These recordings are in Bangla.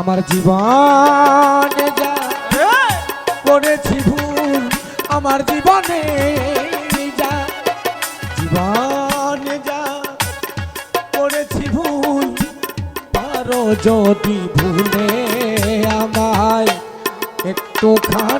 আমার জীবনে যা করেছি ভুল, আমার জীবনে যা জীবনে যা করেছি ভুল পারো যদি ভুলে আমায় একটুখানি দেখে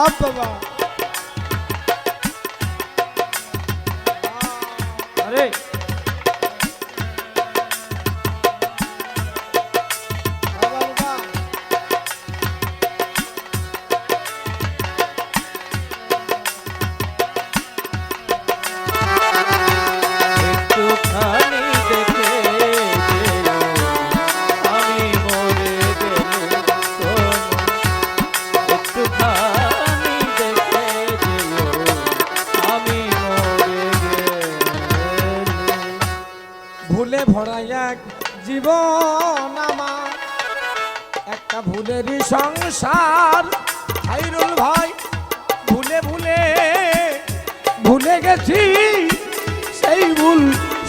Ah, mano. ভুলে ভরা এক জীবন আমার। একটা ভুলেরই সংসার। খাইরুল ভাই, ভুলে ভুলে ভুলে গেছি। সেই ভুল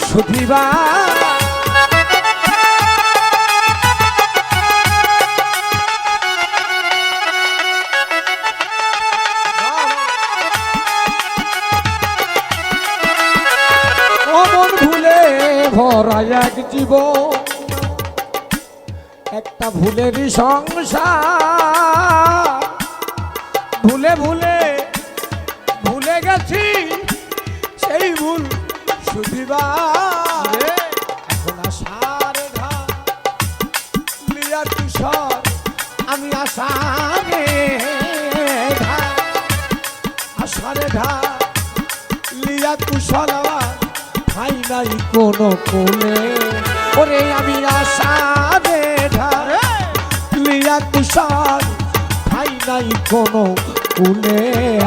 শুধিবা ভরা এক জীব একটা ভুলেরই সংসার। ভুলে ভুলে ভুলে গেছি সেই ভুল শুধিবার কোনো কোলে ওরে আমি আসারে ঘাট লিয়া তুষার ঠাই নাই কোনো কুলে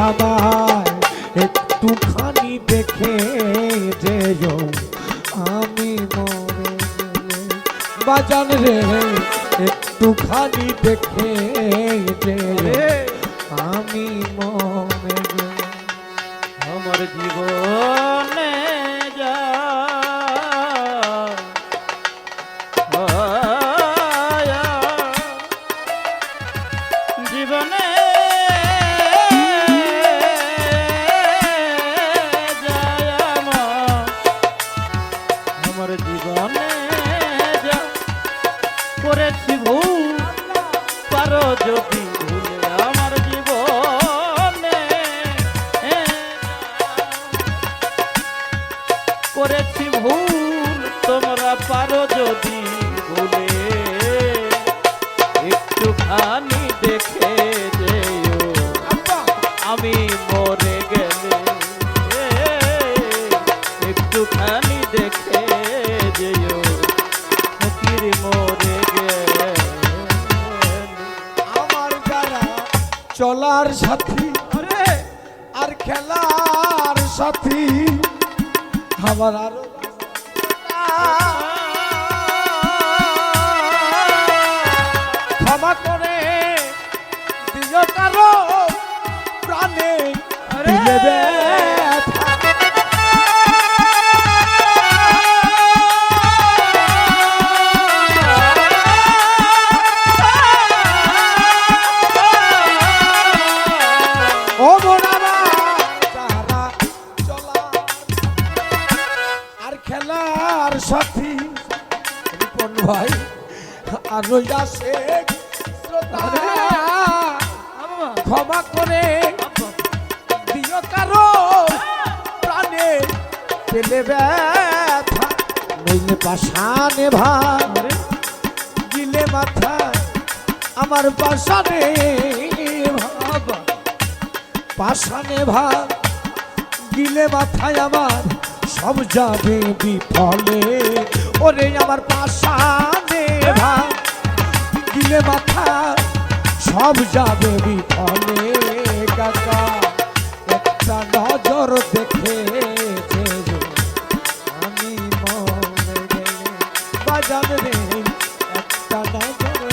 আমার একটুখানি দেখে যেও আমি মরে বাজান রে একটুখানি দেখে যেও আমি মরে আমার জীবনে জীবনে সাথী আরে আর খেলার সাথী আমার আরও ক্ষমা করে দিও কারও প্রাণে আরে! খেলার সাথী। রিপন ভাই আর রইয়া শেখ ক্ষমা করে দিও কারও প্রাণে পেলে ব্যথা। নইলে পাশানে গিলে মাথা, আমার পাশানে ভাব পাশানে ভাব গিলে মাথায় আমার সব যাবে বিফলে। ওরে আমার পাশানে ভাব গিলে মাথা, সব যাবে বিফলে। কাকা, একটা নজর দেখে আমি বাজান রে একটা নজর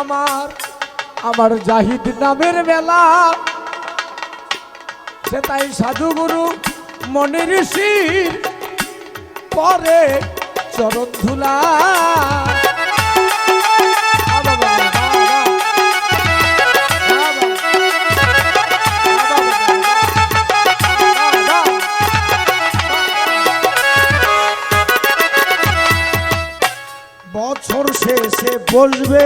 আমার আমার জাহিদ নামের মেলা। সে তাই সাধুগুরু মনে ঋষির পরে চরণ ধুলা। বছর শেষে বসবে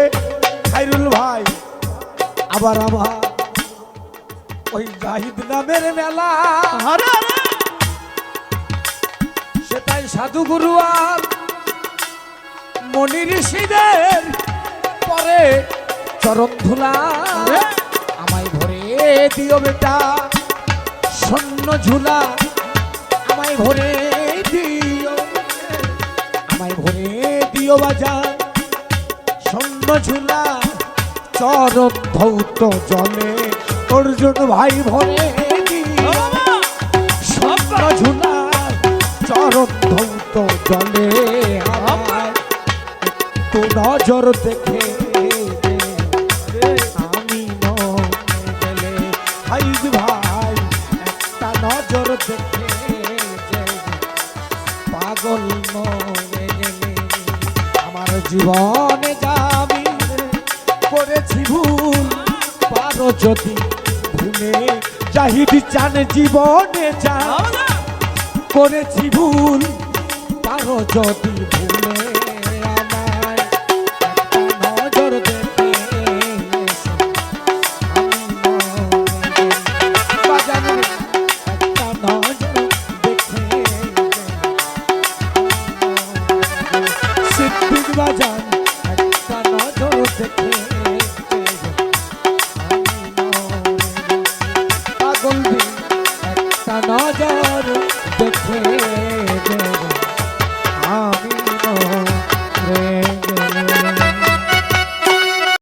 আবার আমার ওই জাহিদ নামের মেলা। সেটাই সাধুগুরু আর মনি ঋষিদের পরে চরণ ধুলা। আমায় ভরে দিও বেটা শূন্য ঝুলা। আমায় ভরে দিও। আমায় ভরে দিও বাজার শূন্য ঝুলা। চরণ ধৌত জলে, অর্জুন ভাই ভরে ঝুলা, চরণ ধৌত জলে একটু নজর দেখে। আমি ভাই, একটা নজর দেখে পাগল মরে গেলে, আমার জীবনে যদি ভুলে জাহিদ চান জীবনে যা করেছি ভুল পারো যদি